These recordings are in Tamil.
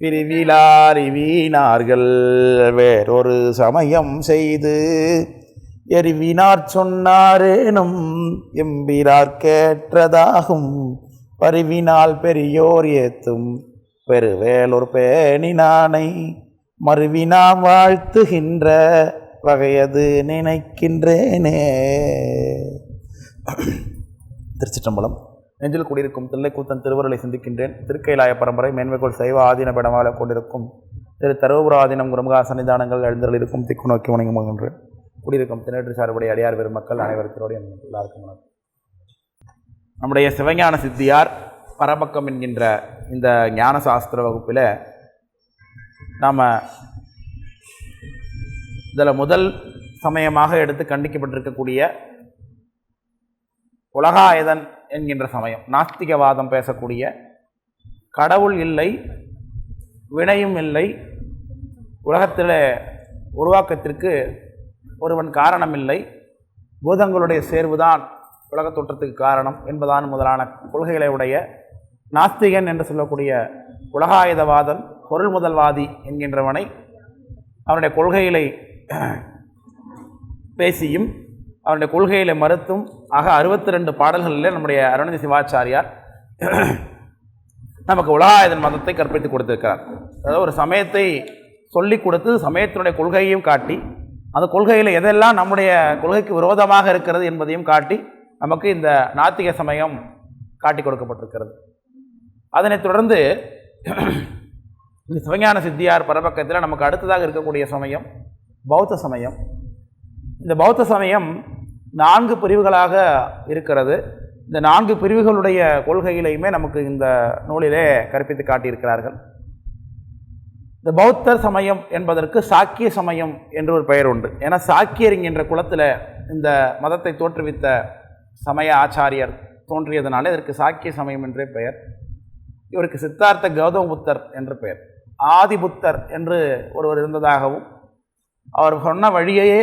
பிரிவிலாரிவீனார்கள் வேறொரு சமயம் செய்து எரிவினார் சொன்னாரேனும் எம்பிரார் கேற்றதாகும். பருவினால் பெரியோர் ஏத்தும் பெருவேலூர் பேணினானை மறுவினா வாழ்த்துகின்ற வகையது நினைக்கின்றேனே. திருச்சிற்றம்பலம். நெஞ்சில் குடியிருக்கும் தில்லைக்கூத்தன் திருவருளை சிந்திக்கின்றேன். திருக்கைலாய பரம்பரை மேன்மைக்குள் சைவ ஆதீன படமாக கொண்டிருக்கும். திரு தருவபுராதீனம் குருமுகா சன்னிதானங்கள் எழுந்தருள் இருக்கும். திக்கு நோக்கி வணங்குகின்றேன் குடியிருக்கும் திணற்று சார்புடைய அடியார் பெருமக்கள் அனைவருக்கோடைய எல்லாருக்கும் வணக்கம். நம்முடைய சிவஞான சித்தியார் பரபக்கம் என்கின்ற இந்த ஞான சாஸ்திர வகுப்பில் நாம் இதில் முதல் சமயமாக எடுத்து கண்டிக்கப்பட்டிருக்கக்கூடிய உலகாயதன் என்கின்ற சமயம். நாஸ்திகவாதம் பேசக்கூடிய கடவுள் இல்லை வினையும் இல்லை உலகத்தில் உருவாக்கத்திற்கு ஒருவன் காரணமில்லை பூதங்களுடைய சேர்வுதான் உலக தோற்றத்துக்கு காரணம் என்பதான் முதலான கொள்கைகளை உடைய நாஸ்திகன் என்று சொல்லக்கூடிய உலகாயுதவாதன் பொருள் முதல்வாதி என்கின்றவனை அவனுடைய கொள்கைகளை பேசியும் அவருடைய கொள்கைகளை மறுத்தும் ஆக அறுபத்தி ரெண்டு பாடல்களில் நம்முடைய அருணதி சிவாச்சாரியார் நமக்கு உலகாயுதன் மதத்தை கற்பித்து கொடுத்திருக்கிறார். அதாவது ஒரு சமயத்தை சொல்லிக் கொடுத்து சமயத்தினுடைய கொள்கையையும் காட்டி அந்த கொள்கையில் எதெல்லாம் நம்முடைய கொள்கைக்கு விரோதமாக இருக்கிறது என்பதையும் காட்டி நமக்கு இந்த நாத்திக சமயம் காட்டி கொடுக்கப்பட்டிருக்கிறது. அதனைத் தொடர்ந்து இந்த சிவஞான சித்தியார் பரபக்கத்தில் நமக்கு அடுத்ததாக இருக்கக்கூடிய சமயம் பௌத்த சமயம். இந்த பௌத்த சமயம் நான்கு பிரிவுகளாக இருக்கிறது. இந்த நான்கு பிரிவுகளுடைய கொள்கைகளையுமே நமக்கு இந்த நூலிலே கற்பித்து காட்டியிருக்கிறார்கள். இந்த பௌத்த சமயம் என்பதற்கு சாக்கிய சமயம் என்று ஒரு பெயர் உண்டு. ஏன்னா சாக்கியர் என்கின்ற குலத்தில் இந்த மதத்தை தோற்றுவித்த சமய ஆச்சாரியர் தோன்றியதனால இதற்கு சாக்கிய சமயம் என்றே பெயர். இவருக்கு சித்தார்த்த கௌதம புத்தர் என்று பெயர். ஆதிபுத்தர் என்று ஒருவர் இருந்ததாகவும் அவர் சொன்ன வழியையே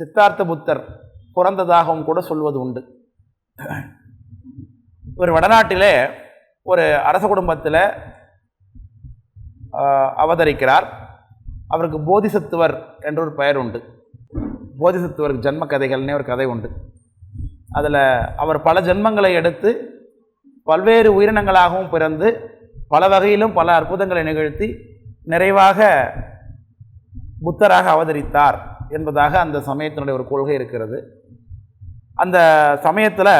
சித்தார்த்த புத்தர் பிறந்ததாகவும் கூட சொல்வது உண்டு. ஒரு வடநாட்டிலே ஒரு அரச குடும்பத்தில் அவதரிக்கிறார். அவருக்கு போதிசத்துவர் என்ற ஒரு பெயர் உண்டு. போதிசத்துவருக்கு ஜன்ம கதைகள்னே ஒரு கதை உண்டு. அதில் அவர் பல ஜென்மங்களை எடுத்து பல்வேறு உயிரினங்களாகவும் பிறந்து பல வகையிலும் பல அற்புதங்களை நிகழ்த்தி நிறைவாக புத்தராக அவதரித்தார் என்பதாக அந்த சமயத்தினுடைய ஒரு கொள்கை இருக்கிறது. அந்த சமயத்தில்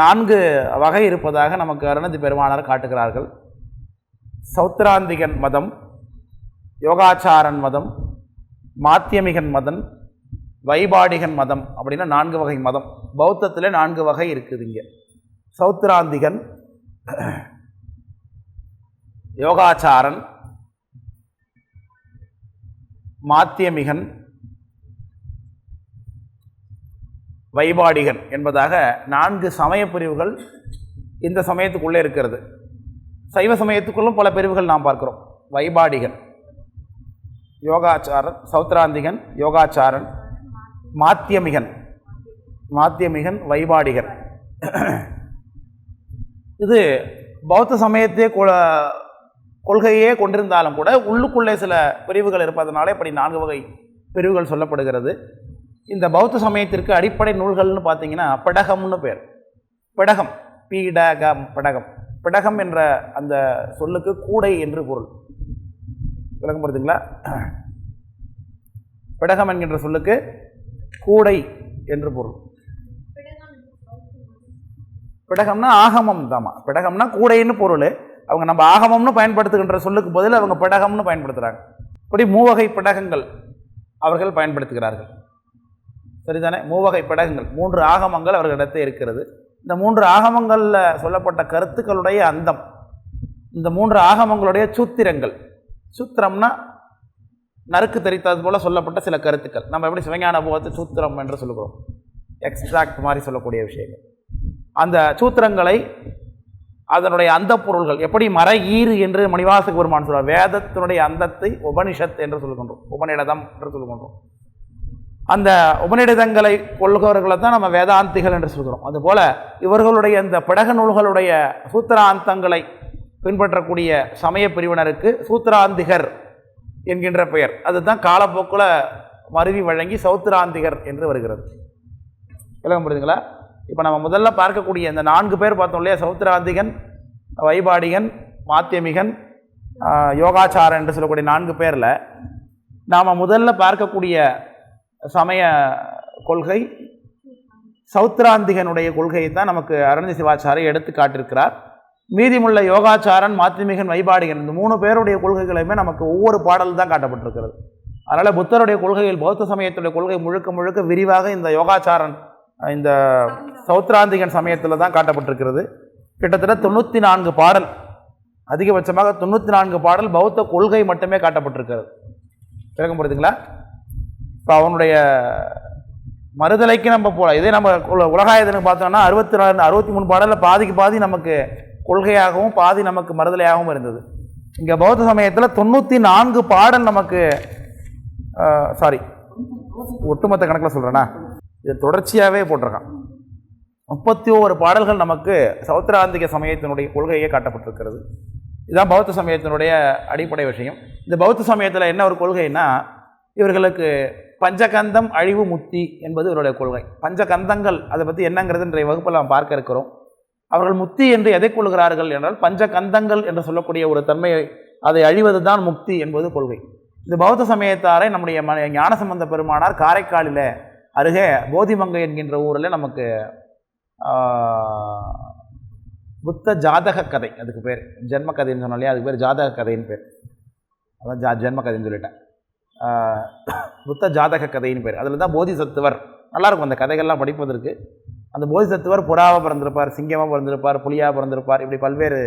நான்கு வகை இருப்பதாக நமக்கு அருணதி பெருமானார் காட்டுகிறார்கள். சௌத்ராந்திகன் மதம் யோகாச்சாரன் மதம் மாத்தியமிகன் மதம் வைபாடிகன் மதம் அப்படின்னா நான்கு வகை மதம். பௌத்தத்தில் நான்கு வகை இருக்குது இங்கே. சௌத்ராந்திகன் யோகாச்சாரன் மாத்தியமிகன் வைபாடிகன் என்பதாக நான்கு சமய பிரிவுகள் இந்த சமயத்துக்குள்ளே இருக்கிறது. சைவ சமயத்துக்குள்ளும் பல பிரிவுகள் நாம் பார்க்கிறோம். வைபாடிகன் யோகாச்சாரன் சௌத்ராந்திகன் யோகாச்சாரன் மாத்தியமிகன் மாத்தியமிகன் வைபாடிகன். இது பௌத்த சமயத்தையே கொள்கையே கொண்டிருந்தாலும் கூட உள்ளுக்குள்ளே சில பிரிவுகள் இருப்பதனால இப்படி நான்கு வகை பிரிவுகள் சொல்லப்படுகிறது. இந்த பௌத்த சமயத்திற்கு அடிப்படை நூல்கள்னு பார்த்தீங்கன்னா படகம்னு பேர். பிடகம். பீடகம் படகம். பிடகம் என்ற அந்த சொல்லுக்கு கூடை என்று பொருள். விளக்கம் புரியுதுங்களா பிடகம் என்கின்ற சொல்லுக்கு கூடை என்று பொருள். பிடகம்னா ஆகமம் தாமா பிடகம்னா கூடைன்னு பொருள். அவங்க நம்ம ஆகமம்னு பயன்படுத்துகின்ற சொல்லுக்கு பதில் அவங்க பிடகம்னு பயன்படுத்துகிறாங்க இப்படி மூவகை பிடகங்கள் அவர்கள் பயன்படுத்துகிறார்கள். சரிதானே? மூவகை படகங்கள். மூன்று ஆகமங்கள் அவர்களிடத்தே இருக்கிறது. இந்த மூன்று ஆகமங்களில் சொல்லப்பட்ட கருத்துக்களுடைய அந்தம். இந்த மூன்று ஆகமங்களுடைய சூத்திரங்கள். சூத்திரம்னா நறுக்கு தெரித்தது போல் சொல்லப்பட்ட சில கருத்துக்கள். நம்ம எப்படி சிவஞான போகத்து சூத்திரம் என்று சொல்லுகிறோம் எக்ஸ்ட்ராக்ட் மாதிரி சொல்லக்கூடிய விஷயங்கள். அந்த சூத்திரங்களை அதனுடைய அந்த பொருள்கள் எப்படி மர ஈறு என்று மணிவாசக பெருமான் சொல்வார் வேதத்தினுடைய அந்தத்தை உபனிஷத் என்று சொல்லுகின்றோம் உபநிடதம் என்று சொல்லுகின்றோம் அந்த உபநிடதங்களை கொள்கிறவர்களை தான் நம்ம வேதாந்திகள் என்று சொல்கிறோம். அதுபோல் இவர்களுடைய இந்த படக நூல்களுடைய சூத்திராந்தங்களை பின்பற்றக்கூடிய சமய பிரிவினருக்கு சூத்திராந்திகர் என்கின்ற பெயர். அதுதான் காலப்போக்கில் மருவி வழங்கி சௌத்திராந்திகர் என்று வருகிறது. விளக்கம் புரியுதுங்களா இப்போ நம்ம முதல்ல பார்க்கக்கூடிய இந்த நான்கு பேர் பார்த்தோம் இல்லையா? சௌத்திராந்திகன் வைபாடிகன் மாத்தியமிகன் யோகாச்சாரன் என்று சொல்லக்கூடிய நான்கு பேரில் நாம் முதல்ல பார்க்கக்கூடிய சமய கொள்கை சௌத்ராந்திகனுடைய கொள்கையை தான் நமக்கு அரண்ய சிவாச்சாரை எடுத்து காட்டியிருக்கிறார். மீதிமுள்ள யோகாச்சாரன் மாத்திமிகன் வைபாடிகன் இந்த மூணு பேருடைய கொள்கைகளுமே நமக்கு ஒவ்வொரு பாடல் தான் காட்டப்பட்டிருக்கிறது. அதனால் புத்தருடைய கொள்கையில் பௌத்த சமயத்துடைய கொள்கை முழுக்க முழுக்க விரிவாக இந்த யோகாச்சாரன் இந்த சௌத்ராந்திகன் சமயத்தில் தான் காட்டப்பட்டிருக்கிறது. கிட்டத்தட்ட தொண்ணூற்றி நான்கு பாடல் அதிகபட்சமாக தொண்ணூற்றி நான்கு பாடல் பௌத்த கொள்கை மட்டுமே காட்டப்பட்டிருக்கிறது. விளக்கம் புரியுதுங்களா? இப்போ அவனுடைய மறுதலைக்கு நம்ம போகலாம் இதே நம்ம உல- உலகாயதனுக்கு பார்த்தோம்னா அறுபத்தி நாலு அறுபத்தி மூணு பாடலில் பாதிக்கு பாதி நமக்கு கொள்கையாகவும் பாதி நமக்கு மறுதலையாகவும் இருந்தது. இங்கே பௌத்த சமயத்தில் தொண்ணூற்றி நான்கு பாடல் நமக்கு சாரி ஒட்டுமொத்த கணக்கில் சொல்கிறேன்னா இது தொடர்ச்சியாகவே போட்டிருக்கான். முப்பத்தி ஓரு பாடல்கள் நமக்கு சௌத்திராந்திக சமயத்தினுடைய கொள்கையே காட்டப்பட்டிருக்கிறது. இதுதான் பௌத்த சமயத்தினுடைய அடிப்படை விஷயம். இந்த பௌத்த சமயத்தில் என்ன ஒரு கொள்கைன்னா இவர்களுக்கு பஞ்சகந்தம் அழிவு முத்தி என்பது இவருடைய கொள்கை. பஞ்சகந்தங்கள் அதை பற்றி என்னங்கிறது இன்றைய வகுப்பில் நாம் பார்க்க இருக்கிறோம். அவர்கள் முத்தி என்று எதை கொள்கிறார்கள் என்றால் பஞ்சகந்தங்கள் என்று சொல்லக்கூடிய ஒரு தன்மையை அதை அழிவது தான் முக்தி என்பது கொள்கை. இந்த பௌத்த சமயத்தாரை நம்முடைய ம ஞானசம்பந்த பெருமானார் காரைக்காலில் அருகே போதிமங்கை என்கின்ற ஊரில் நமக்கு புத்த ஜாதக கதை அதுக்கு பேர். ஜென்ம கதைன்னு சொன்னாலே அதுக்கு பேர் ஜாதக கதைன்னு பேர். அதான் ஜா ஜென்ம கதைன்னு சொல்லிட்டேன். புத்த ஜாதக கதைன்னு பேர். அதில் தான் போதிசத்துவர். நல்லாயிருக்கும் அந்த கதைகள்லாம் படிப்பதற்கு. அந்த போதிசத்துவர் புறாவாக பிறந்திருப்பார் சிங்கமாக பிறந்திருப்பார் புலியாக பிறந்திருப்பார் இப்படி பல்வேறு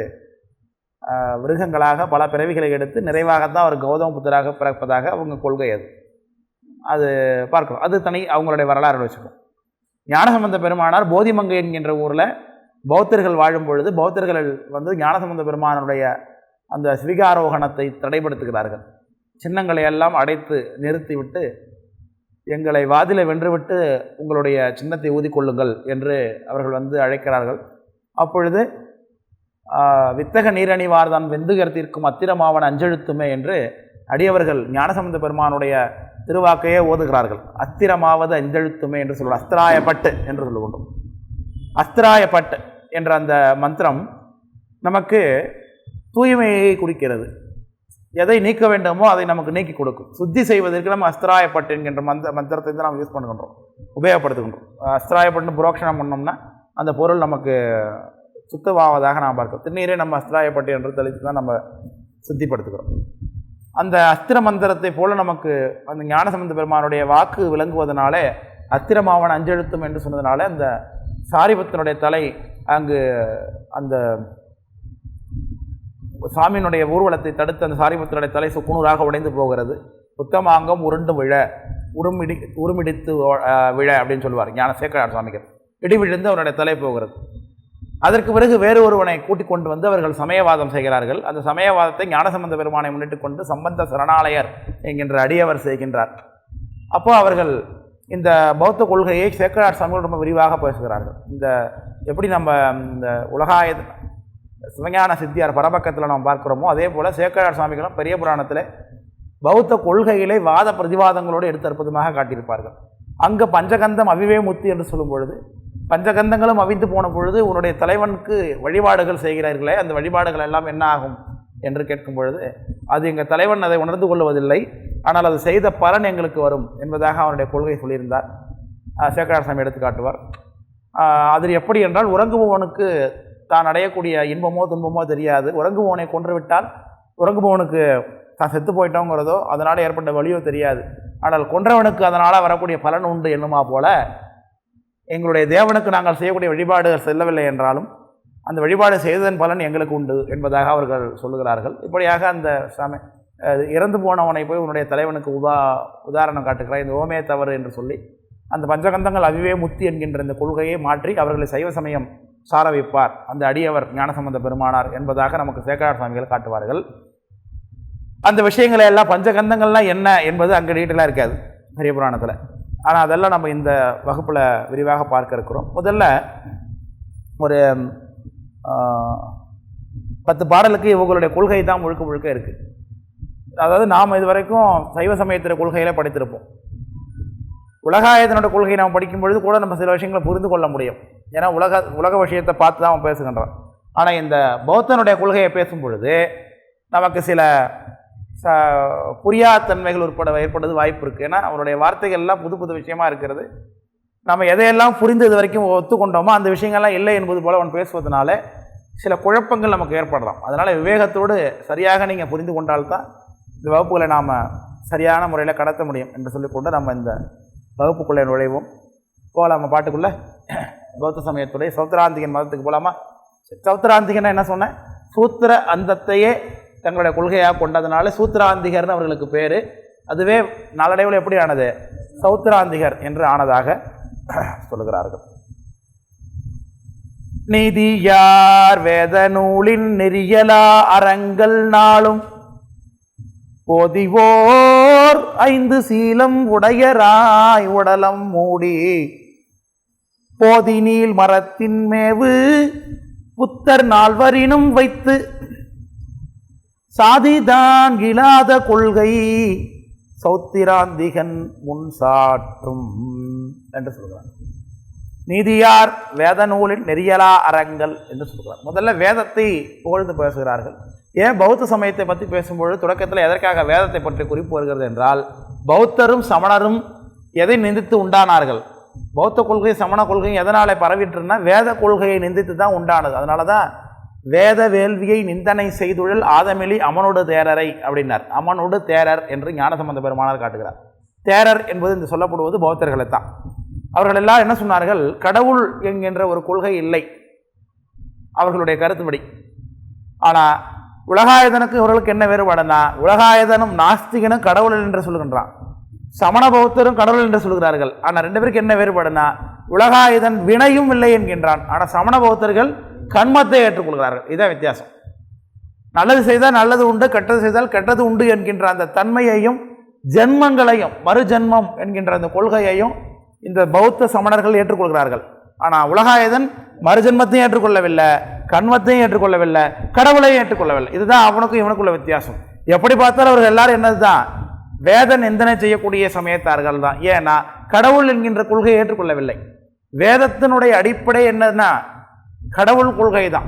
மிருகங்களாக பல பிறவிகளை எடுத்து நிறைவாகத்தான் அவர் கௌதம புத்தராக பிறப்பதாக அவங்க கொள்கை அது. அது பார்க்கணும். அது தனி அவங்களுடைய வரலாறு வச்சுக்கோம் ஞானசம்பந்த பெருமானார் போதிமங்கை என்கின்ற ஊரில் பௌத்தர்கள் வாழும் பொழுது பௌத்தர்கள் வந்து ஞானசம்பந்த பெருமானுடைய அந்த ஸ்வீகாரோகணத்தை தடைப்படுத்துகிறார்கள். சின்னங்களை எல்லாம் அடைத்து நிறுத்திவிட்டு எங்களை வாதில வென்றுவிட்டு உங்களுடைய சின்னத்தை ஊதிக்கொள்ளுங்கள் என்று அவர்கள் வந்து அழைக்கிறார்கள். அப்பொழுது வித்தக வித்தக நீரணிவார்தான் வெந்துகரத்திற்கும் அத்திரமாவன் அஞ்செழுத்துமே என்று அடியவர்கள் ஞானசம்பந்த பெருமானுடைய திருவாக்கையே ஓதுகிறார்கள். அத்திரமாவது அஞ்செழுத்துமே என்று சொல்லுவோம் அஸ்திராயப்பட்டு என்று சொல்லுவோம் அஸ்திராயப்பட்டு என்ற அந்த மந்திரம் நமக்கு தூய்மையை குறிக்கிறது எதை நீக்க வேண்டுமோ அதை நமக்கு நீக்கி கொடுக்கும். சுத்தி செய்வதற்கு நம்ம அஸ்திராயப்பட்டு என்கின்ற மந்த மந்திரத்தை தான் நம்ம யூஸ் பண்ணுகின்றோம். உபயோகப்படுத்துகின்றோம். அஸ்திராயப்பட்டு புரோக்ஷணம் பண்ணோம்னா அந்த பொருள் நமக்கு சுத்தமாவதாக நாம் பார்க்கிறோம். திருநீரை நம்ம அஸ்திராயப்பட்டு என்று தெளித்து தான் நம்ம சுத்திப்படுத்துகிறோம். அந்த அஸ்திர மந்திரத்தை போல நமக்கு அந்த ஞானசம்பந்த பெருமானுடைய வாக்கு விளங்குவதனாலே அஸ்திரமாவன் அஞ்செழுத்தும் என்று சொன்னதுனால அந்த சாரிபத்தினுடைய தலை அங்கு அந்த சாமியினுடைய ஊர்வலத்தை தடுத்து அந்த சாரிபத்தினுடைய தலை சுக்குநூறாக உடைந்து போகிறது. புத்தமாங்கம் உருண்டு விழ உருமிடி உருமிடித்து விழ அப்படின்னு சொல்லுவார் ஞான சேக்கரார் சுவாமிகள் இடி விழுந்து அவருடைய தலை போகிறது. அதற்கு பிறகு வேறு ஒருவனை கூட்டிக் கொண்டு வந்து அவர்கள் சமயவாதம் செய்கிறார்கள். அந்த சமயவாதத்தை ஞானசம்பந்த பெருமானை முன்னிட்டு கொண்டு சம்பந்த சரணாலயர் என்கின்ற அடியவர் செய்கின்றார். அப்போ அவர்கள் இந்த பௌத்த கொள்கையை சேக்கரார் சுவாமிகள் ரொம்ப விரிவாக பேசுகிறார்கள். இந்த எப்படி நம்ம இந்த உலகாய சிவஞான சித்தியார் பரபக்கத்தில் நாம் பார்க்குறோமோ அதே போல் சேக்கரார் சுவாமிகளும் பெரிய புராணத்தில் பௌத்த கொள்கைகளை வாத பிரதிவாதங்களோடு எடுத்து அற்புதமாக காட்டியிருப்பார்கள். அங்கே பஞ்சகந்தம் அவிவே முத்தி என்று சொல்லும் பொழுது பஞ்சகந்தங்களும் அவிந்து போன பொழுது உன்னுடைய தலைவனுக்கு வழிபாடுகள் செய்கிறார்களே அந்த வழிபாடுகள் எல்லாம் என்ன ஆகும் என்று கேட்கும் பொழுது அது எங்கள் தலைவன் அதை உணர்ந்து கொள்வதில்லை ஆனால் அது செய்த பலன் எங்களுக்கு வரும் என்பதாக அவனுடைய கொள்கை சொல்லியிருந்தார். சேக்கரார் சாமி எடுத்து காட்டுவார் அது எப்படி என்றால் உறங்குபவனுக்கு தான் அடையக்கூடிய இன்பமோ துன்பமோ தெரியாது. உறங்குபவனை கொன்றுவிட்டால் உறங்குபவனுக்கு தான் செத்து போயிட்டோங்கிறதோ அதனால் ஏற்பட்ட வழியோ தெரியாது. ஆனால் கொன்றவனுக்கு அதனால் வரக்கூடிய பலன் உண்டு என்னுமா போல எங்களுடைய தேவனுக்கு நாங்கள் செய்யக்கூடிய வழிபாடுகள் செல்லவில்லை என்றாலும் அந்த வழிபாடு செய்ததன் பலன் எங்களுக்கு உண்டு என்பதாக அவர்கள் சொல்லுகிறார்கள். இப்படியாக அந்த சம இறந்து போனவனை போய் உன்னுடைய தலைவனுக்கு உதா உதாரணம் காட்டுகிறார் இந்த ஓமே தவறு என்று சொல்லி அந்த பஞ்சகந்தங்கள் அவிவே முத்தி என்கின்ற இந்த கொள்கையை மாற்றி அவர்களை சைவ சமயம் சார வைப்பார் அந்த அடியவர் ஞானசம்பந்த பெருமானார் என்பதாக நமக்கு சேகரார் சுவாமிகள் காட்டுவார்கள். அந்த விஷயங்களை எல்லாம் பஞ்சகந்தங்கள்லாம் என்ன என்பது அங்கே டீட்டெயிலாக இருக்காது பெரிய புராணத்தில். ஆனால் அதெல்லாம் நம்ம இந்த வகுப்பில் விரிவாக பார்க்க இருக்கிறோம். முதல்ல ஒரு பத்து பாடலுக்கு இவங்களுடைய கொள்கை தான் முழுக்க முழுக்க இருக்குது அதாவது நாம் இது வரைக்கும் சைவ சமயத்திற கொள்கையில் படித்திருப்போம். உலகாயத்தனோட கொள்கையை நம்ம படிக்கும் பொழுது கூட நம்ம சில விஷயங்களை புரிந்து கொள்ள முடியும். ஏன்னா உலக உலக விஷயத்தை பார்த்து தான் அவன் பேசுகின்றான். ஆனால் இந்த பௌத்தனுடைய கொள்கையை பேசும் பொழுது நமக்கு சில ச புரியாத்தன்மைகள் உட்பட ஏற்படுறது வாய்ப்பு இருக்குது ஏன்னா அவருடைய வார்த்தைகள்லாம் புது புது விஷயமா இருக்கிறது. நம்ம எதையெல்லாம் புரிந்து இது வரைக்கும் ஒத்துக்கொண்டோமோ அந்த விஷயங்கள்லாம் இல்லை என்பது போல் அவன் பேசுவதனால சில குழப்பங்கள் நமக்கு ஏற்படலாம். அதனால் விவேகத்தோடு சரியாக நீங்கள் புரிந்து கொண்டால்தான் இந்த வகுப்புகளை நாம் சரியான முறையில் கடத்த முடியும் என்று சொல்லிக்கொண்டு நம்ம இந்த வகுப்புக்குள்ளே நுழைவோம். போகலாமா பாட்டுக்குள்ளே. பௌத்த சமயத்துடைய சௌத்திராந்திகன் மதத்துக்கு போகலாமா சௌத்திராந்திகன் என்ன சொன்னேன்? சூத்திர அந்தத்தையே தங்களுடைய கொள்கையாக கொண்டதுனால சூத்திராந்திகர்னு அவர்களுக்கு பேர். அதுவே நாளடைவில் எப்படி ஆனது சௌத்திராந்திகர் என்று ஆனதாக சொல்லுகிறார்கள். நீதியார் வேத நூலின் நெறியலா அறங்கள் நாளும்? ஓர் ஐந்து சீலம் உடையராய் உடலம் மூடி. போதி மரத்தின் மேவு புத்தர் நால்வரினும் வைத்து. சாதிதான் இல்லாத கொள்கை சௌத்திராந்திகன் முன் சாற்றும். என்று சொல்கிறார். நீதியார் வேத நூலின் நெறியலா அறங்கள் என்று சொல்கிறார். முதல்ல வேதத்தை புகழ்ந்து பேசுகிறார்கள். ஏன் பௌத்த சமயத்தை பற்றி பேசும்பொழுது தொடக்கத்தில் எதற்காக வேதத்தை பற்றி குறிப்பு வருகிறது என்றால் பௌத்தரும் சமணரும் எதை நிந்தித்து உண்டானார்கள்? பௌத்த கொள்கை சமண கொள்கையும் எதனால் பரவிட்டுருன்னா வேத கொள்கையை நிந்தித்து தான் உண்டானது. அதனால தான் வேத வேள்வியை நிந்தனை செய்துழல் ஆதமிலி அமனோடு தேரரை அப்படின்னார். அமனோடு தேரர் என்று ஞானசம்பந்த பெருமானார் காட்டுகிறார். தேரர் என்பது இந்த சொல்லப்படுவது பௌத்தர்களை தான். அவர்கள் எல்லாம் என்ன சொன்னார்கள்? கடவுள் என்கின்ற ஒரு கொள்கை இல்லை. அவர்களுடைய கருத்துப்படி. ஆனால் உலகாயுதனுக்கு இவர்களுக்கு என்ன வேறுபாடுனா உலகாயுதனும் நாஸ்திகனும் கடவுள் என்று சொல்கின்றான். சமண பௌத்தரும் கடவுள் என்று சொல்கிறார்கள். ஆனால் ரெண்டு பேருக்கு என்ன வேறுபாடுனா உலகாயுதன் வினையும் இல்லை என்கின்றான். ஆனால் சமண பௌத்தர்கள் கண்மத்தை ஏற்றுக்கொள்கிறார்கள். இதான் வித்தியாசம். நல்லது செய்தால் நல்லது உண்டு கெட்டது செய்தால் கெட்டது உண்டு என்கின்ற அந்த தன்மையையும் ஜென்மங்களையும் மறுஜென்மம் என்கின்ற அந்த கொள்கையையும் இந்த பௌத்த சமணர்கள் ஏற்றுக்கொள்கிறார்கள். ஆனால் உலகாயுதன் மறுஜென்மத்தையும் ஏற்றுக்கொள்ளவில்லை. கண்மத்தையும் ஏற்றுக்கொள்ளவில்லை கடவுளையும் ஏற்றுக்கொள்ளவில்லை. இதுதான் அவனுக்கும் இவனுக்குள்ள வித்தியாசம். எப்படி பார்த்தாலும் அவர்கள் எல்லாரும் என்னது தான் வேத நிந்தனை செய்யக்கூடிய சமயத்தார்கள் தான் ஏன்னா கடவுள் என்கின்ற கொள்கையை ஏற்றுக்கொள்ளவில்லை. வேதத்தினுடைய அடிப்படை என்னதுன்னா கடவுள் கொள்கை தான்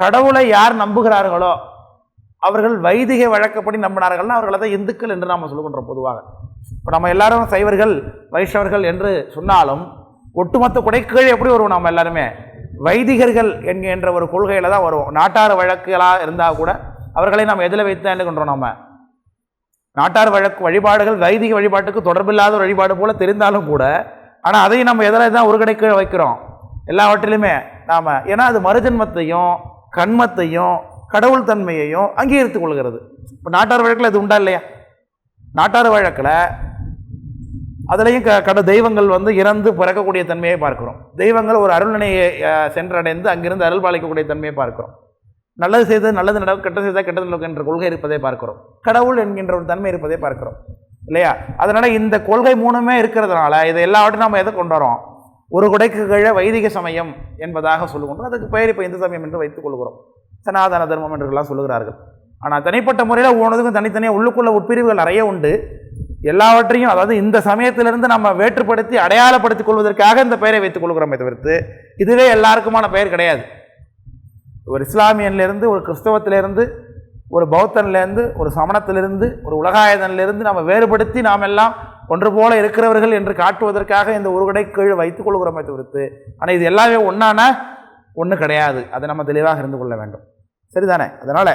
கடவுளை யார் நம்புகிறார்களோ அவர்கள் வைதிக வழக்கப்படி நம்பினார்கள்னா அவர்களை தான் இந்துக்கள் என்று நாம் சொல்லுகின்றோம் பொதுவாக. இப்போ நம்ம எல்லாரும் சைவர்கள் வைஷ்ணவர்கள் என்று சொன்னாலும் ஒட்டுமொத்த குடைக்கீழ் எப்படி வருவோம் நம்ம எல்லாருமே? வைதிகர்கள் என்கின்ற ஒரு கொள்கையில் தான் வருவோம். நாட்டார் வழக்குகளாக இருந்தால் கூட அவர்களை நாம் எதில் வைத்து எண்ணுகின்றோம் நம்ம நாட்டார் வழக்கு வழிபாடுகள் வைதிக வழிபாட்டுக்கு தொடர்பில்லாத ஒரு வழிபாடு போல தெரிந்தாலும் கூட ஆனால் அதையும் நம்ம எதில் தான் ஒரு வைக்கிறோம். எல்லாவற்றிலுமே நாம் ஏன்னா அது மறுஜன்மத்தையும் கண்மத்தையும் கடவுள் தன்மையையும் அங்கீகரித்துக் கொள்கிறது. இப்போ நாட்டார் வழக்கில் அது உண்டா இல்லையா? நாட்டார் வழக்கில் அதுலேயும் க கட தெய்வங்கள் வந்து இறந்து பிறக்கக்கூடிய தன்மையை பார்க்குறோம். தெய்வங்கள் ஒரு அருள்நிலையை சென்றடைந்து அங்கிருந்து அருள் பாலிக்கக்கூடிய தன்மையை பார்க்கிறோம். நல்லது செய்தது நல்லது நடக்கும் கெட்டது செய்தால் கெட்டது நடக்கும் என்ற கொள்கை இருப்பதை பார்க்கிறோம். கடவுள் என்கின்ற ஒரு தன்மை இருப்பதை பார்க்கிறோம். இல்லையா? அதனால் இந்த கொள்கை மூணுமே இருக்கிறதுனால இதை எல்லாவற்றையும் நம்ம எதை கொண்டு வரோம்? ஒரு குடைக்கு கீழே வைதிக சமயம் என்பதாக சொல்லுகின்றோம். அதுக்கு பெயர் இப்போ இந்து சமயம் என்று வைத்துக் கொள்கிறோம். சனாதன தர்மம் என்றெல்லாம் சொல்லுகிறார்கள். ஆனால் தனிப்பட்ட முறையில் ஒவ்வொன்றுக்கும் தனித்தனியாக உள்ளுக்குள்ள உட்பிரிவுகள் நிறைய உண்டு. எல்லாவற்றையும் அதாவது இந்த சமயத்திலிருந்து நம்ம வேற்றுப்படுத்தி அடையாளப்படுத்திக் கொள்வதற்காக இந்த பெயரை வைத்துக் கொள்கிறோமே தவிர்த்து இதுவே எல்லாருக்குமான பெயர் கிடையாது. ஒரு இஸ்லாமியன்லேருந்து ஒரு கிறிஸ்தவத்திலேருந்து ஒரு பௌத்தன்லேருந்து ஒரு சமணத்திலிருந்து ஒரு உலகாயுதன்லேருந்து நம்ம வேறுபடுத்தி நாம் எல்லாம் ஒன்று போல இருக்கிறவர்கள் என்று காட்டுவதற்காக இந்த ஒரு கடை கீழ் வைத்துக் கொள்கிறோமே தவிர்த்து ஆனால் இது எல்லாமே ஒன்றான ஒன்று கிடையாது. அதை நம்ம தெளிவாக இருந்து கொள்ள வேண்டும். சரிதானே? அதனால்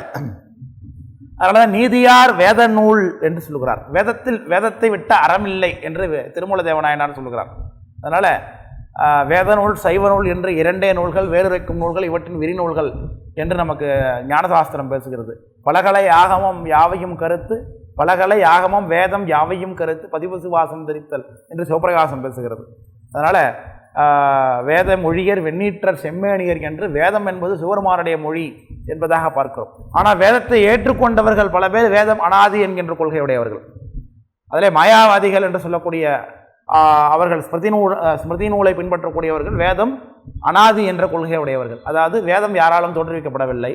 அதனால நீதியார் வேத நூல் என்று சொல்லுகிறார். வேதத்தில் வேதத்தை விட்ட அறமில்லை என்று திருமூல தேவநாயனார் சொல்லுகிறார். அதனால் வேத நூல் சைவ நூல் என்று இரண்டே நூல்கள் வேறுரைக்கும் நூல்கள் இவற்றின் விரிநூல்கள் என்று நமக்கு ஞானசாஸ்திரம் பேசுகிறது. பலகலை ஆகமம் யாவையும் கருத்து பலகலை ஆகமம் வேதம் யாவையும் கருத்து பதிவு சுவாசம் தரித்தல் என்று சிவபிரகாசம் பேசுகிறது. அதனால் வேத மொழியர் வெண்ணீற்றர் செம்மேனியர் என்று வேதம் என்பது சிவருமானுடைய மொழி என்பதாக பார்க்கிறோம். ஆனால் வேதத்தை ஏற்றுக்கொண்டவர்கள் பல பேர் வேதம் அனாதி என்கின்ற கொள்கையுடையவர்கள் அதிலே மாயாவாதிகள் என்று சொல்லக்கூடிய அவர்கள் ஸ்மிருதி நூல் ஸ்மிருதி நூலை பின்பற்றக்கூடியவர்கள் வேதம் அனாதி என்ற கொள்கையுடையவர்கள் அதாவது வேதம் யாராலும் தோற்றுவிக்கப்படவில்லை.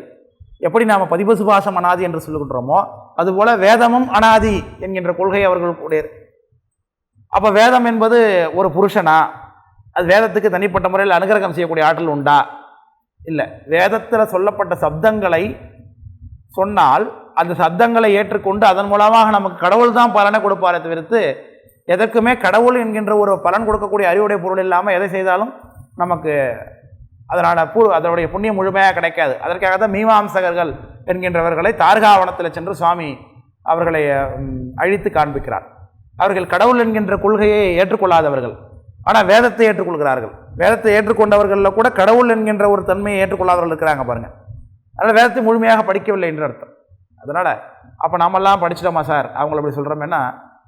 எப்படி நாம் பதிபசுபாசம் அனாதி என்று சொல்லுகின்றோமோ அதுபோல வேதமும் அனாதி என்கின்ற கொள்கை அவர்களுடைய அப்போ வேதம் என்பது ஒரு புருஷனா? அது வேதத்துக்கு தனிப்பட்ட முறையில் அனுகிரகம் செய்யக்கூடிய ஆற்றல் உண்டா? இல்லை. வேதத்தில் சொல்லப்பட்ட சப்தங்களை சொன்னால் அந்த சப்தங்களை ஏற்றுக்கொண்டு அதன் மூலமாக நமக்கு கடவுள் தான் பலனை கொடுப்பாரே தவிர்த்து எதற்குமே கடவுள் என்கின்ற ஒரு பலன் கொடுக்கக்கூடிய அறிவுடைய பொருள் இல்லாமல் எதை செய்தாலும் நமக்கு அதனால் பூ அதனுடைய புண்ணியம் முழுமையாக கிடைக்காது. அதற்காக தான் மீமாம்சகர்கள் என்கின்றவர்களை தார்காவனத்தில் சென்று சுவாமி அவர்களை அழித்து காண்பிக்கிறார். அவர்கள் கடவுள் என்கின்ற கொள்கையை ஏற்றுக்கொள்ளாதவர்கள். ஆனால் வேதத்தை ஏற்றுக்கொள்கிறார்கள். வேதத்தை ஏற்றுக்கொண்டவர்களில் கூட கடவுள் என்கின்ற ஒரு தன்மையை ஏற்றுக்கொள்ளாதவர்கள் இருக்கிறாங்க பாருங்கள் அதனால் வேதத்தை முழுமையாக படிக்கவில்லை என்று அர்த்தம். அதனால் அப்போ நம்மெல்லாம் படிச்சிட்டோமா சார்? அவங்கள அப்படி சொல்கிறோமேன்னா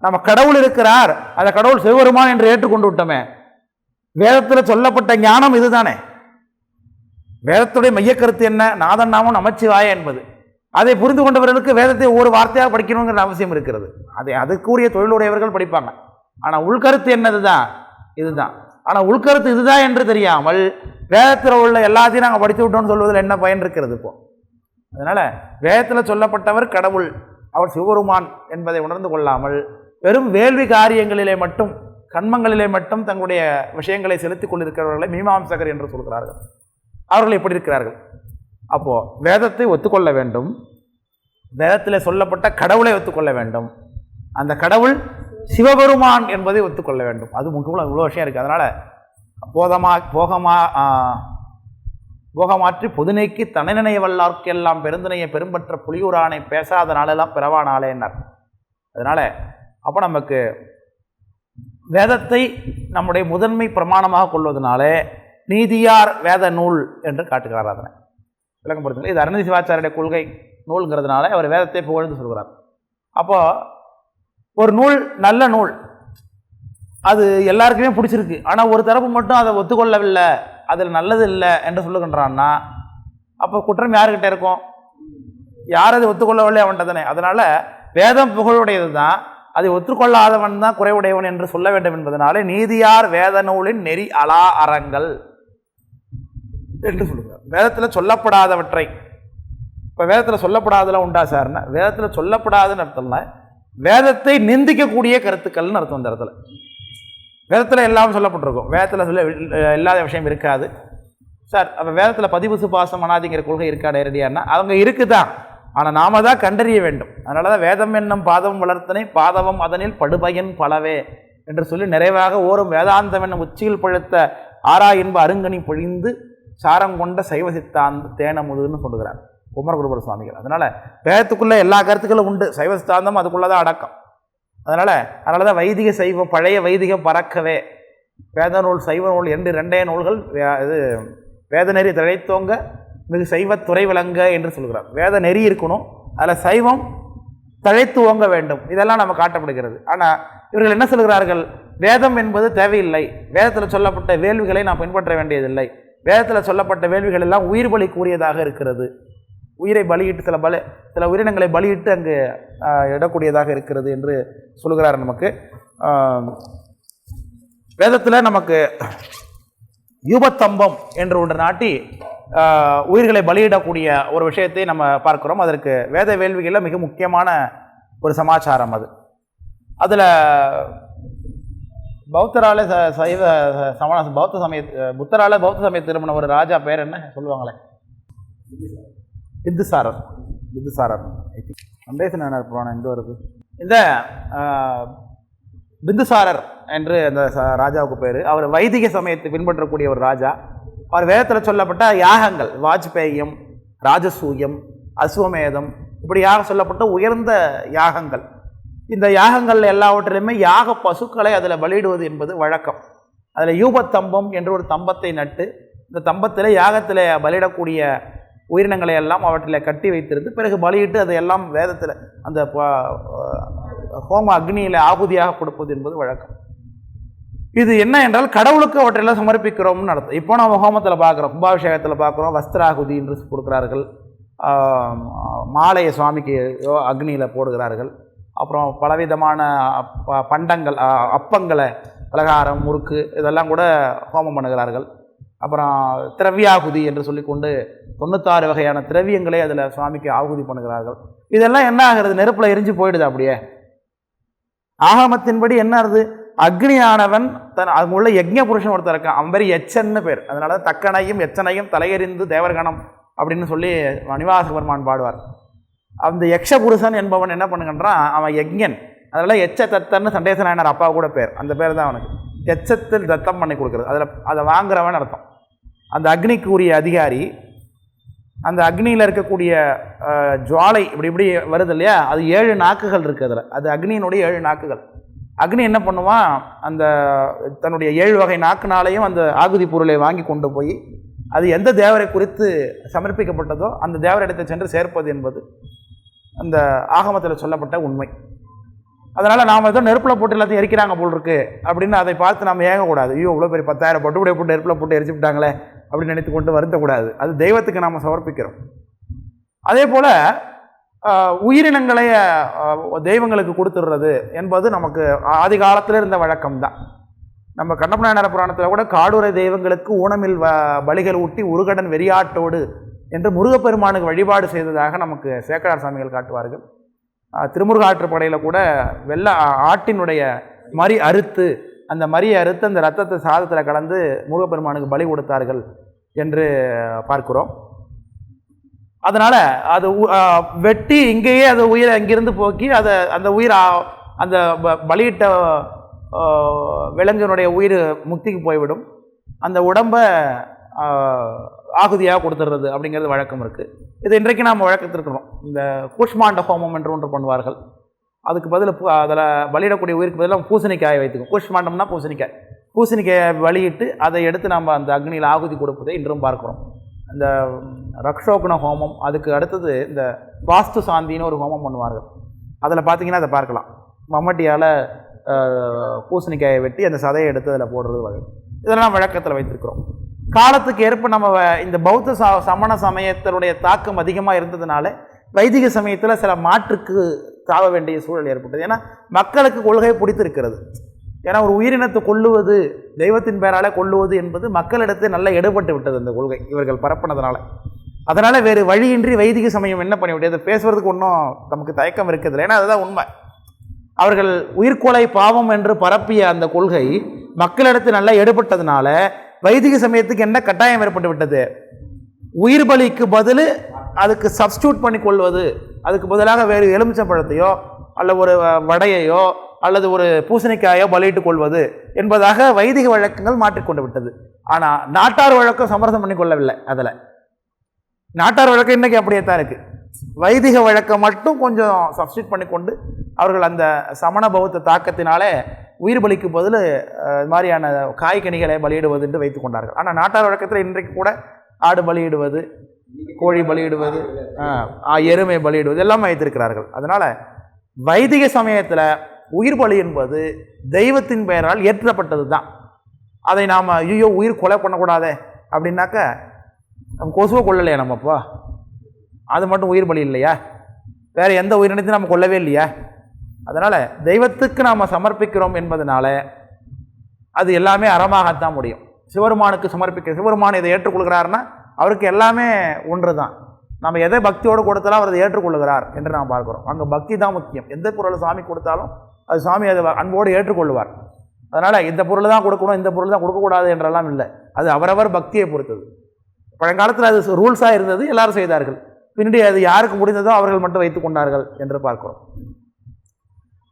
நம்ம கடவுள் இருக்கிறார். அந்த கடவுள் சிவபெருமான் என்று ஏற்றுக்கொண்டு விட்டோமே. வேதத்தில் சொல்லப்பட்ட ஞானம் இதுதானே. வேதத்துடைய மையக்கருத்து என்ன? நாதன் நாமம் நமச்சிவாய என்பது. அதை புரிந்து கொண்டவர்களுக்கு வேதத்தை ஒரு வார்த்தையாக படிக்கணுங்கிற அவசியம் இருக்கிறது. அதை அதுக்குரிய தொழிலுடையவர்கள் படிப்பாங்க. ஆனால் உள்கருத்து என்னது தான் இதுதான். ஆனால் உள்கருத்து இதுதான் என்று தெரியாமல் வேதத்தில் உள்ள எல்லாத்தையும் நாங்கள் படித்து விட்டோம்னு சொல்வதில் என்ன பயன் இருக்கிறது இப்போ? அதனால் வேதத்தில் சொல்லப்பட்டவர் கடவுள் அவர் சிவபெருமான் என்பதை உணர்ந்து கொள்ளாமல் வெறும் வேள்வி காரியங்களிலே மட்டும் கண்மங்களிலே மட்டும் தங்களுடைய விஷயங்களை செலுத்திக் கொண்டிருக்கிறவர்களை மீமாம்சகர் என்று சொல்கிறார்கள். அவர்கள் எப்படி இருக்கிறார்கள். அப்போது வேதத்தை ஒத்துக்கொள்ள வேண்டும். வேதத்தில் சொல்லப்பட்ட கடவுளை ஒத்துக்கொள்ள வேண்டும். அந்த கடவுள் சிவபெருமான் என்பதை ஒத்துக்கொள்ள வேண்டும். அது முக்கியம் இவ்வளோ விஷயம் இருக்குது அதனால் போதமா போகமா போகமாற்றி பொதுநைக்கு தனநினைய வல்லார்க்கெல்லாம் பெருந்தினைய பெரும்பற்ற புலியூரானை பேசாத நாளெல்லாம் பிறவா நாளேன்னார் அதனால் அப்போ நமக்கு வேதத்தை நம்முடைய முதன்மை பிரமாணமாக கொள்வதனாலே நீதியார் வேத நூல் என்று காட்டுகிறார் அதனை. விளக்கம் பொறுத்தவரை இது அருணதி சிவாச்சாரிய கொள்கை நூல்ங்கிறதுனால அவர் வேதத்தை புகழ்ந்து சொல்கிறார். அப்போது ஒரு நூல் நல்ல நூல். அது எல்லாருக்குமே பிடிச்சிருக்கு. ஆனால் ஒரு தரப்பு மட்டும் அதை ஒத்துக்கொள்ளவில்லை. அதில் நல்லது இல்லை என்று சொல்லுகின்றான்னா அப்போ குற்றம் யாருக்கிட்ட இருக்கும்? யார் அதை ஒத்துக்கொள்ளவில்லை? அவன்கிட்ட தானே. அதனால் வேதம் புகழுடையது தான். அதை ஒத்துக்கொள்ளாதவன் தான் குறைவுடையவன் என்று சொல்ல வேண்டும் என்பதனாலே நீதியார் வேத நூலின் நெறி அலா அறங்கள் என்று சொல்லுகிறார். வேதத்தில் சொல்லப்படாதவற்றை. இப்போ வேதத்தில் சொல்லப்படாதெல்லாம் உண்டா சார்னா வேதத்தில் சொல்லப்படாதுன்னு அர்த்தம்னா வேதத்தை நிந்திக்கக்கூடிய கருத்துக்கள்னு அர்த்தம் இந்த இடத்துல. வேதத்தில் எல்லாம் சொல்லப்பட்டிருக்கும். வேதத்தில் சொல்ல இல்லாத விஷயம் இருக்காது. சார் அப்போ வேதத்தில் பதிவு சுபாசம் அனாதிங்கிற கொள்கை இருக்கா நேரடியானா அவங்க இருக்குதான். ஆனால் நாம தான் கண்டறிய வேண்டும். அதனால தான் வேதம் என்னும் பாதம் வளர்த்தனை பாதவம் அதனில் படுபயன் பலவே என்று சொல்லி நிறைவாக ஓரும் வேதாந்தம் என்னும் உச்சியில் பழுத்த ஆரா என்ப அருங்கனி பொழிந்து சாரம் கொண்ட சைவ சித்தாந்த தேனமுதுன்னு சொல்லுகிறார். குமரகுருபர சுவாமிகள். அதனால் வேதத்துக்குள்ளே எல்லா கருத்துக்களும் உண்டு. சைவ சித்தாந்தம் அதுக்குள்ளே தான் அடக்கம். அதனால் அதனால தான் வைதிக சைவம் பழைய வைதிகம் பறக்கவே. வேத நூல் சைவ நூல் என்று ரெண்டே நூல்கள் வே- இது வேத நெறி தழைத்தோங்க மிகு சைவத்துறை விளங்க என்று சொல்கிறார். வேத நெறி இருக்கணும். அதில் சைவம் தழைத்து ஓங்க வேண்டும். இதெல்லாம் நம்ம காட்டப்படுகிறது. ஆனால் இவர்கள் என்ன சொல்கிறார்கள்? வேதம் என்பது தேவையில்லை. வேதத்தில் சொல்லப்பட்ட வேள்விகளை நாம் பின்பற்ற வேண்டியதில்லை. வேதத்தில் சொல்லப்பட்ட வேள்விகள் எல்லாம் உயிர் பலி கூறியதாக இருக்கிறது. உயிரை பலியிட்டு சில பல சில உயிரினங்களை பலியிட்டு அங்கு இடக்கூடியதாக இருக்கிறது என்று சொல்கிறார் நமக்கு. வேதத்தில் நமக்கு யூபத்தம்பம் என்று ஒன்று நாட்டி உயிர்களை பலியிடக்கூடிய ஒரு விஷயத்தை நம்ம பார்க்குறோம். அதற்கு வேத வேள்விகளில் மிக முக்கியமான ஒரு சமாச்சாரம் அது. அதில் பௌத்தரால ச சைவ சமண பௌத்த சமய புத்தரால பௌத்த சமய திருமணம் ஒரு ராஜா பேர் என்ன சொல்லுவாங்களே? பிந்துசாரர் பிந்துசாரர் கண்டேசன் புராணம் எங்கே வருது? இந்த பிந்துசாரர் என்று அந்த ராஜாவுக்கு பேர். அவர் வைதிக சமயத்தை பின்பற்றக்கூடிய ஒரு ராஜா. அவர் வேதத்தில் சொல்லப்பட்ட யாகங்கள் வாஜ்பேயம் ராஜசூயம் அஸ்வமேதம் இப்படியாக சொல்லப்பட்ட உயர்ந்த யாகங்கள். இந்த யாகங்கள் எல்லாவற்றிலுமே யாக பசுக்களை அதில் பலியிடுவது என்பது வழக்கம். அதில் யூபத்தம்பம் என்ற ஒரு தம்பத்தை நட்டு இந்த தம்பத்தில் யாகத்தில் பலியிடக்கூடிய உயிரினங்களை எல்லாம் அவற்றில் கட்டி வைத்திருந்து பிறகு பலியிட்டு அதை எல்லாம் வேதத்தில் அந்த ப- ஹோம அக்னியில் ஆகுதியாக கொடுப்பது என்பது வழக்கம். இது என்ன என்றால் கடவுளுக்கு அவற்றையெல்லாம் சமர்ப்பிக்கிறோம்னு நடத்தும் இப்போ நம்ம ஹோமத்தில் பார்க்குறோம் கும்பாபிஷேகத்தில் பார்க்குறோம் வஸ்திராகுதி என்று கொடுக்கிறார்கள். மாலையை சுவாமிக்கு அக்னியில் போடுகிறார்கள். அப்புறம் பலவிதமான பண்டங்கள் அப்பங்களை பலகாரம் முறுக்கு இதெல்லாம் கூட ஹோமம் பண்ணுகிறார்கள். அப்புறம் திரவியாகுதி என்று சொல்லிக்கொண்டு தொண்ணூத்தாறு வகையான திரவியங்களை அதில் சுவாமிக்கு ஆகுதி பண்ணுகிறார்கள். இதெல்லாம் என்ன ஆகிறது? நெருப்பில் எரிஞ்சு போயிடுது அப்படியே. ஆகமத்தின்படி என்ன ஆகுது? அக்னியானவன் தன் அங்க உள்ள யஜ்ஞ புருஷன் ஒருத்தர் இருக்கான். அவன் பேர் எச்சன்னு பேர். அதனால தக்கனையும் எச்சனையும் தலையெறிந்து தேவர்கணம் அப்படின்னு சொல்லி நிவாச பெருமான் பாடுவார். அந்த யக்ஷ புருஷன் என்பவன் என்ன பண்ணுகின்றான்? அவன் யஜ்ஞன். அதனால எச்ச தத்தன்னு சண்டேச நாயனார் அப்பா கூட பேர். அந்த பேர் தான் அவனுக்கு. எச்சத்தில் தத்தம் பண்ணி கொடுக்குறது. அதில் அதை வாங்குறவன் அர்த்தம். அந்த அக்னிக்குரிய அதிகாரி அந்த அக்னியில் இருக்கக்கூடிய ஜுவாலை இப்படி இப்படி வருது இல்லையா? அது ஏழு நாக்குகள் இருக்குது அதில். அது அக்னியினுடைய ஏழு நாக்குகள். அக்னி என்ன பண்ணுவான் அந்த தன்னுடைய ஏழு வகை நாக்குனாலையும் அந்த ஆகுதி பொருளை வாங்கி கொண்டு போய் அது எந்த தேவரை குறித்து சமர்ப்பிக்கப்பட்டதோ அந்த தேவரிடத்தை சென்று சேர்ப்பது என்பது அந்த ஆகமத்தில் சொல்லப்பட்ட உண்மை. அதனால் நாம் ஏதோ நெருப்பில் போட்டு எல்லாத்தையும் எரிக்கிறாங்க போல் இருக்கு அப்படின்னு அதை பார்த்து நம்ம ஏங்கக்கூடாது. ஐயோ இவ்வளோ பெரிய பத்தாயிரம் பட்டுடைய போட்டு நெருப்பில் போட்டு எரிச்சு விட்டாங்களே அப்படின்னு நினைத்து கொண்டு வருத்தக்கூடாது அது தெய்வத்துக்கு நாம் சமர்ப்பிக்கிறோம். அதே போல் உயிரினங்களை தெய்வங்களுக்கு கொடுத்துடுறது என்பது நமக்கு ஆதி காலத்தில் இருந்த வழக்கம் தான். நம்ம கண்ணப்பநாயனார புராணத்தில் கூட காடுரை தெய்வங்களுக்கு ஊனமில் வ பலிகள் ஊட்டி உருகடன் வெறியாட்டோடு என்று முருகப்பெருமானுக்கு வழிபாடு செய்ததாக நமக்கு சேக்கடார் சாமிகள் காட்டுவார்கள். திருமுருக ஆற்றுப்படையில் கூட வெள்ள ஆட்டினுடைய மறி அறுத்து அந்த மறியை அறுத்து அந்த ரத்தத்தை சாதத்தில் கலந்து முருகப்பெருமானுக்கு பலி கொடுத்தார்கள் என்று பார்க்கிறோம். அதனால் அது உ- வெட்டி இங்கேயே அது உயிரை அங்கிருந்து போக்கி அதை அந்த உயிர் அந்த ப- பலியிட்ட விலங்கினுடைய உயிர் முக்திக்கு போய்விடும். அந்த உடம்பை ஆகுதியாக கொடுத்துடுறது அப்படிங்கிறது வழக்கம் இருக்குது இது இன்றைக்கு நாம் வழக்கத்திருக்கிறோம் இந்த கூஷ்மாண்ட ஹோமம் என்று ஒன்று பண்ணுவார்கள். அதுக்கு பதில் அதில் பலியிடக்கூடிய உயிருக்கு பதிலாக பூசணிக்காயை வைத்துக்கும். கூஷ்மாண்டம்னா பூசணிக்காய். பூசணிக்காயை வழியிட்டு அதை எடுத்து நம்ம அந்த அக்னியில் ஆகுதி கொடுப்பதை இன்றும் பார்க்குறோம். இந்த ரக்ஷோகுண ஹோமம் அதுக்கு அடுத்தது இந்த வாஸ்து சாந்தின்னு ஒரு ஹோமம் பண்ணுவார்கள். அதில் பார்த்தீங்கன்னா அதை பார்க்கலாம். மம்மட்டியால் பூசணிக்காயை வெட்டி அந்த சதையை எடுத்து அதில் போடுறது வகை இதெல்லாம் வழக்கத்தில் வைத்திருக்கிறோம். காலத்துக்கு ஏற்ப நம்ம இந்த பௌத்த சா சமண சமயத்தினுடைய தாக்கம் அதிகமாக இருந்ததுனால வைதிக சமயத்தில் சில மாற்றுக்கு தாவ வேண்டிய சூழல் ஏற்பட்டது. ஏன்னா மக்களுக்கு கொள்கை பிடித்திருக்கிறது. ஏன்னா ஒரு உயிரினத்தை கொள்ளுவது தெய்வத்தின் பெயரால் கொள்ளுவது என்பது மக்களிடத்தில் நல்லா எடுபட்டு விட்டது அந்த கொள்கை. இவர்கள் பரப்பினதுனால. அதனால் வேறு வழியின்றி வைதிக சமயம் என்ன பண்ணிவிட்டது? பேசுகிறதுக்கு ஒன்றும் நமக்கு தயக்கம் இருக்குது ஏன்னா அதுதான் உண்மை. அவர்கள் உயிர்கொலை பாவம் என்று பரப்பிய அந்த கொள்கை மக்களிடத்தில் நல்லா எடுபட்டதுனால வைதிக சமயத்துக்கு என்ன கட்டாயம் ஏற்பட்டு விட்டது? உயிர் பலிக்கு பதில் அதுக்கு சப்ஸ்டியூட் பண்ணி கொள்வது. அதுக்கு பதிலாக வேறு எலுமிச்சம்பழத்தையோ அல்ல ஒரு வடையையோ அல்லது ஒரு பூசணிக்காயோ பலியிட்டு கொள்வது என்பதாக வைதிக வழக்கங்கள் மாற்றிக்கொண்டு விட்டது. ஆனால் நாட்டார் வழக்கம் சமரசம் பண்ணி கொள்ளவில்லை அதில். நாட்டார் வழக்கம் இன்றைக்கி அப்படியே தான் இருக்குது வைதிக வழக்கம் மட்டும் கொஞ்சம் சப்ஸ்டியூட் பண்ணி கொண்டு அவர்கள் அந்த சமண பௌத்த தாக்கத்தினாலே உயிர் பலிக்கு பதில் இது மாதிரியான காய்கனிகளை பலியிடுவது என்று வைத்துக் கொண்டார்கள். ஆனால் நாட்டார் வழக்கத்தில் இன்றைக்கு கூட ஆடு பலியிடுவது கோழி பலியிடுவது எருமை பலியிடுவது எல்லாம் வைத்திருக்கிறார்கள். அதனால் வைதிக சமயத்தில் உயிர் பலி என்பது தெய்வத்தின் பெயரால் ஏற்றப்பட்டது தான் அதை நாம் ஐயோ உயிர் கொலை பண்ணக்கூடாதே அப்படின்னாக்க கொசுவை கொல்லலையா நம்ம அப்போ? அது மட்டும் உயிர் பலி இல்லையா? வேறு எந்த உயிரினத்தையும் நம்ம கொல்லவே இல்லையா? அதனால் தெய்வத்துக்கு நாம் சமர்ப்பிக்கிறோம் என்பதனால அது எல்லாமே அறமாகத்தான் முடியும். சிவருமானுக்கு சமர்ப்பிக்க சிவருமான் இதை ஏற்றுக்கொள்கிறாருன்னா அவருக்கு எல்லாமே ஒன்று தான் நம்ம எதை பக்தியோடு கொடுத்தாலும் அவர் அதை ஏற்றுக்கொள்ளுகிறார் என்று நாம் பார்க்கிறோம். அங்கே பக்தி தான் முக்கியம். எந்த பொருளை சாமி கொடுத்தாலும் அது சாமி அதை அன்போடு ஏற்றுக்கொள்வார் அதனால் இந்த பொருள் தான் கொடுக்கணும் இந்த பொருள் தான் கொடுக்கக்கூடாது என்றெல்லாம் இல்லை. அது அவரவர் பக்தியை பொறுத்தது. பழங்காலத்தில் அது ரூல்ஸாக இருந்தது எல்லாரும் செய்தார்கள். பின்னாடி அது யாருக்கு முடிந்ததோ அவர்கள் மட்டும் வைத்து கொண்டார்கள் என்று பார்க்கிறோம்.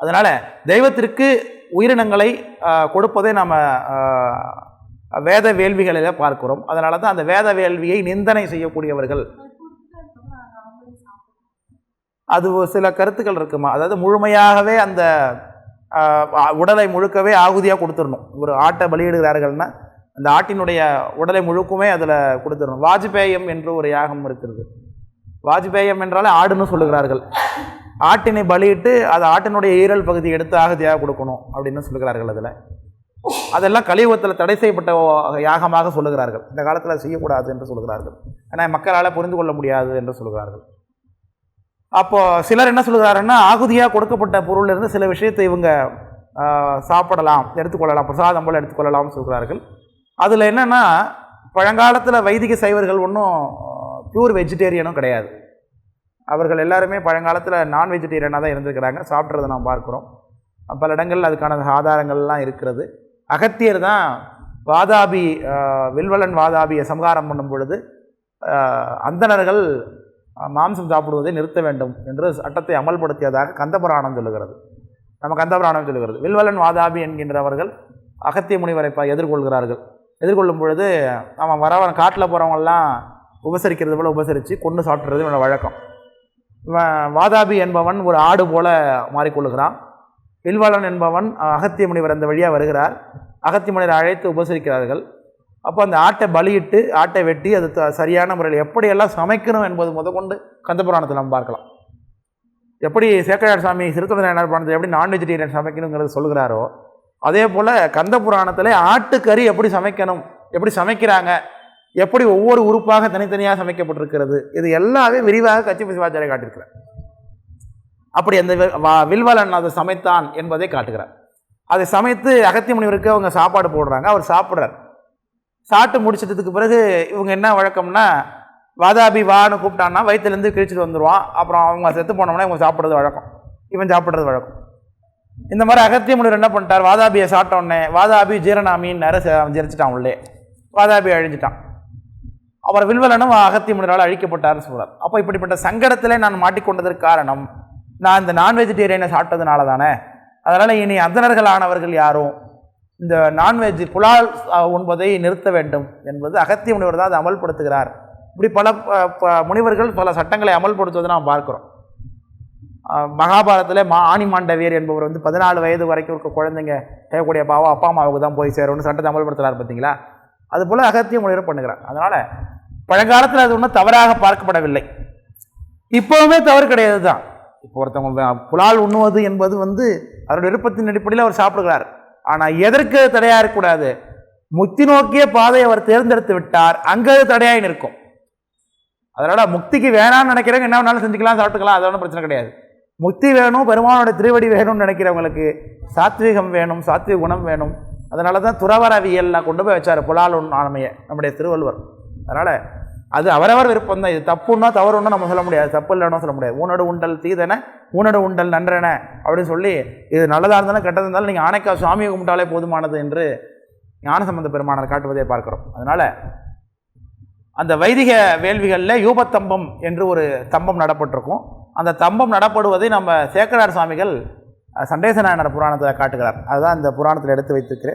அதனால் தெய்வத்திற்கு உயிரினங்களை கொடுப்பதை நாம் வேத வேள்விகளில் பார்க்கிறோம். அதனால தான் அந்த வேத வேள்வியை நிந்தனை செய்யக்கூடியவர்கள். அது ஒரு சில கருத்துக்கள் இருக்குமா? அதாவது முழுமையாகவே அந்த உடலை முழுக்கவே ஆகுதியாக கொடுத்துடணும். ஒரு ஆட்டை பலியிடுகிறார்கள்னா அந்த ஆட்டினுடைய உடலை முழுக்குமே அதில் கொடுத்துடணும். வாஜ்பேயம் என்று ஒரு யாகம் இருக்கிறது. வாஜ்பேயம் என்றாலே ஆடுன்னு சொல்லுகிறார்கள். ஆட்டினை பலியிட்டு அது ஆட்டினுடைய ஈரல் பகுதி எடுத்து ஆகதியாக கொடுக்கணும் அப்படின்னு சொல்லுகிறார்கள் அதில். அதெல்லாம் கலியுகத்தில் தடை செய்யப்பட்ட யாகமாக சொல்லுகிறார்கள். இந்த காலத்தில் செய்யக்கூடாது என்று சொல்லுகிறார்கள். ஏன்னா மக்களால் புரிந்து கொள்ள முடியாது என்று சொல்லுகிறார்கள். அப்போது சிலர் என்ன சொல்லுகிறாருன்னா ஆகுதியாக கொடுக்கப்பட்ட பொருளிலிருந்து சில விஷயத்தை இவங்க சாப்பிடலாம் எடுத்துக்கொள்ளலாம் பிரசாதம் போல் எடுத்துக்கொள்ளலாம்னு சொல்கிறார்கள் அதில் என்னென்னா பழங்காலத்தில் வைதிக சைவர்கள் ஒன்றும் பியூர் வெஜிடேரியனும் கிடையாது. அவர்கள் எல்லாருமே பழங்காலத்தில் நான் வெஜிடேரியனாக தான் இருந்திருக்கிறாங்க. சாப்பிட்றதை நாம் பார்க்குறோம். பல இடங்களில் அதுக்கான ஆதாரங்கள்லாம் இருக்கிறது. அகத்தியர் தான் வாதாபி வில்வலன் வாதாபியை சமகாரம் பண்ணும் பொழுது அந்தணர்கள் மாம்சம் சாப்பிடுவதை நிறுத்த வேண்டும் என்று சட்டத்தை அமல்படுத்தியதாக கந்தபுராணம் சொல்லுகிறது. நம்ம கந்தபுராணம் சொல்லுகிறது. வில்வலன் வாதாபி என்கின்றவர்கள் அகத்திய முனிவரை ப எதிர்கொள்கிறார்கள். எதிர்கொள்ளும் பொழுது நம்ம வரவன் காட்டில் போகிறவங்கெல்லாம் உபசரிக்கிறது போல உபசரித்து கொண்டு சாப்பிட்றது இவனோட வழக்கம். வாதாபி என்பவன் ஒரு ஆடு போல மாறிக்கொள்ளுகிறான். வில்வாளன் என்பவன் அகத்திய முனிவர் அந்த வழியாக வருகிறார். அகத்திய முனிவர் அழைத்து உபசரிக்கிறார்கள். அப்போ அந்த ஆட்டை பலியிட்டு ஆட்டை வெட்டி அது த- சரியான முறையில் எப்படியெல்லாம் சமைக்கணும் என்பது முதற்கொண்டு கந்தபுராணத்தில் நம்ம பார்க்கலாம். எப்படி சேக்கரார் சாமி சிறுத்தொடர் என்ன புராணத்தில் எப்படி நான் வெஜிடேரியன் சமைக்கணுங்கிறது சொல்கிறாரோ அதே போல் கந்த புராணத்தில் ஆட்டுக்கறி எப்படி சமைக்கணும் எப்படி சமைக்கிறாங்க எப்படி ஒவ்வொரு உறுப்பாக தனித்தனியாக சமைக்கப்பட்டிருக்கிறது? இது எல்லாமே விரிவாக கட்சி சிவாச்சாரிய காட்டியிருக்கிறார். அப்படி அந்த வி- வா- வில்வலன் அதை சமைத்தான் என்பதை காட்டுகிறார். அதை சமைத்து அகத்திய முனிவருக்கு அவங்க சாப்பாடு போடுறாங்க. அவர் சாப்பிட்றார். சாப்பிட்டு முடிச்சிட்டதுக்கு பிறகு இவங்க என்ன வழக்கம்னா வாதாபி வான்னு கூப்பிட்டான்னா வயிற்றுலேருந்து கிழிச்சிட்டு வந்துடுவான் அப்புறம் அவங்க செத்து போனோம்னா இவங்க சாப்பிட்றது வழக்கம். இவன் சாப்பிட்றது வழக்கம். இந்த மாதிரி அகத்திய முனிவர் என்ன பண்ணிட்டார்? வாதாபியை சாப்பிட்டோன்னே வாதாபி ஜீரணாமின்னு நேரம் ஜெரிச்சிட்டான் உள்ளே. வாதாபி அழிஞ்சிட்டான். அவர் வில்வலனும் அகத்தி முனிவரால் அழிக்கப்பட்டார்னு சொல்கிறார் அப்போ இப்படிப்பட்ட சங்கடத்திலே நான் மாட்டிக்கொண்டதற்கு காரணம் நான் இந்த நான் வெஜிடேரியனை சாப்பிட்டதுனால தானே அதனால் இனி அந்தணர்களானவர்கள் யாரும் இந்த நான்வெஜ் புலால் உண்பதை நிறுத்த வேண்டும் என்பது அகத்திய முனிவர் தான் அதை அமல்படுத்துகிறார். இப்படி பல ப- ப- முனிவர்கள் பல சட்டங்களை அமல்படுத்துவதை நாம் பார்க்கிறோம். மகாபாரதத்தில் மா ஆணி மாண்டவியர் என்பவர் வந்து பதினாலு வயது வரைக்கும் இருக்க குழந்தைங்க செய்யக்கூடிய பாவம் அப்பா அம்மாவுக்கு தான் போய் சேரும்னு சட்டத்தை அமல்படுத்துகிறார் பார்த்தீங்களா? அதுபோல் அகத்திய முனிவர் பண்ணுகிறான் அதனால் பழங்காலத்தில் அது ஒன்றும் தவறாக பார்க்கப்படவில்லை. இப்போவுமே தவறு கிடையாது தான் இப்போ ஒருத்தவங்க புலால் உண்ணுவது என்பது வந்து அவருடைய விருப்பத்தின் அடிப்படையில் அவர் சாப்பிடுகிறார். ஆனால் எதற்கு தடையாக இருக்கக்கூடாது? முக்தி நோக்கிய பாதையை அவர் தேர்ந்தெடுத்து விட்டார். அங்கே அது தடையாக நிற்கும். அதனால் முக்திக்கு வேணாம்னு நினைக்கிறவங்க என்ன வேணாலும் செஞ்சுக்கலாம் சாப்பிட்டுக்கலாம். அதோட பிரச்சனை கிடையாது. முக்தி வேணும் பெருமானோட திருவடி வேணும்னு நினைக்கிறவங்களுக்கு சாத்வீகம் வேணும் சாத்விக குணம் வேணும். அதனால தான் துறவரவியல்லாம் கொண்டு போய் வச்சார் புலால் ஆண்மையை நம்முடைய திருவள்ளுவர். அதனால் அது அவரவர் விருப்பம் தான் இது தப்புன்னா தவறுன்னா நம்ம சொல்ல முடியாது. தப்பு இல்லைன்னா சொல்ல முடியாது. ஊனடு உண்டல் தீதன ஊனடு உண்டல் நன்றன அப்படின்னு சொல்லி இது நல்லதாக இருந்தாலும் கெட்டதாக இருந்தாலும் நீங்கள் ஆனைக்கா சுவாமியை கும்பிட்டாலே போதுமானது என்று ஞானசம்பந்த பெருமானர் காட்டுவதை பார்க்கிறோம். அதனால் அந்த வைதிக வேள்விகளில் யூபத்தம்பம் என்று ஒரு தம்பம் நடப்பட்டிருக்கும். அந்த தம்பம் நடப்படுவதை நம்ம சேக்கரார் சுவாமிகள் அஹ், சண்டேச நாயனர் புராணத்தில் காட்டுகிறார். அதுதான் இந்த புராணத்தில் எடுத்து வைத்திருக்கிறேன்.